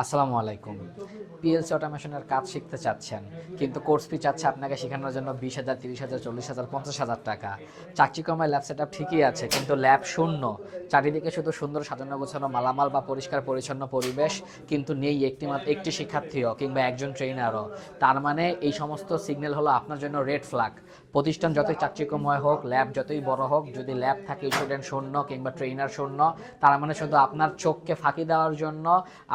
আসসালামু আলাইকুম। পিএলসি অটোমেশনের কাজ শিখতে চাচ্ছেন, কিন্তু কোর্স ফি চাচ্ছে আপনাকে শেখানোর জন্য বিশ হাজার, তিরিশ হাজার, চল্লিশ হাজার, পঞ্চাশ হাজার টাকা। চাকচিকমায় ল্যাব সেট ঠিকই আছে, কিন্তু ল্যাব শূন্য। চারিদিকে শুধু সুন্দর সাজানো গোছানো মালামাল বা পরিষ্কার পরিচ্ছন্ন পরিবেশ, কিন্তু নেই একটি একটি শিক্ষার্থীও কিংবা একজন ট্রেনারও তার মানে এই সমস্ত সিগন্যাল হলো আপনার জন্য রেড ফ্ল্যাগ প্রতিষ্ঠান যতই চাকচিকময় হোক ল্যাব যতই বড় হোক, যদি ল্যাব থাকে স্টুডেন্ট শূন্য কিংবা ট্রেনার শূন্য, তার মানে শুধু আপনার চোখকে ফাঁকি দেওয়ার জন্য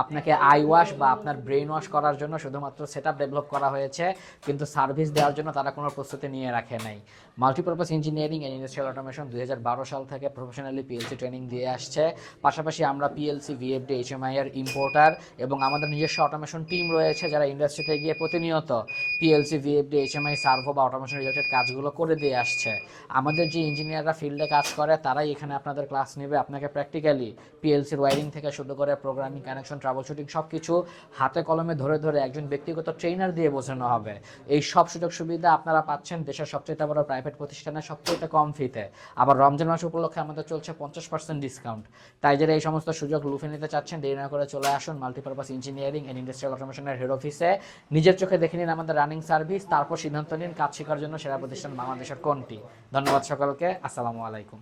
আপনাকে আই ওয়াশ বা আপনার ব্রেন ওয়াশ করার জন্য শুধুমাত্র সেট আপ ডেভেলপ করা হয়েছে, কিন্তু সার্ভিস দেওয়ার জন্য তারা কোনো প্রস্তুতি নিয়ে রাখে নাই। Multipurpose engineering and industrial automation দুই হাজার বারো সাল থেকে প্রফেশনালি পিএলসি ট্রেনিং দিয়ে আসছে। পাশাপাশি আমরা পিএলসি ভিএফডি এইচএমআই এর ইম্পোর্টার এবং আমাদের নিজস্ব অটোমেশন টিম রয়েছে যারা ইন্ডাস্ট্রিতে গিয়ে প্রতিনিয়ত পিএলসি ভিএফডি এইচএমআই সার্ভো বা অটোমেশন রিলেটেড কাজগুলো করে দিয়ে আসছে। আমাদের যে ইঞ্জিনিয়াররা ফিল্ডে কাজ করে, তারাই এখানে আপনাদের ক্লাস নেবে। আপনাকে প্র্যাকটিক্যালি পিএলসির ওয়ারিং থেকে শুরু করে প্রোগ্রামিং কানেকশন ট্রাবল শুটিং সব কিছু হাতে কলমে ধরে ধরে একজন ব্যক্তিগত ট্রেনার দিয়ে বোঝানো হবে। এই সব সুযোগ সুবিধা আপনারা পাচ্ছেন দেশের সবচেয়ে বড় প্রাইভেট প্রতিষ্ঠানে সবচেয়ে কম ফিতে আবার রমজান মাস উপলক্ষে আমাদের চলছে পঞ্চাশ পার্সেন্ট ডিসকাউন্ট তাই যারা এই সমস্ত সুযোগ লুফে নিতে চাচ্ছেন, দেরি না করে চলে আসুন মাল্টিপারপাস ইঞ্জিনিয়ারিং অ্যান্ড ইন্ডাস্ট্রিয়াল অটোমেশনের হেড অফিসে নিজের চোখে দেখে নিন আমাদের রানিং সার্ভিস তারপর সিদ্ধান্ত নিন কাজ শেখার জন্য সেরা প্রতিষ্ঠান বাংলাদেশের কোনটি। ধন্যবাদ সকলকে, আসসালামু আলাইকুম।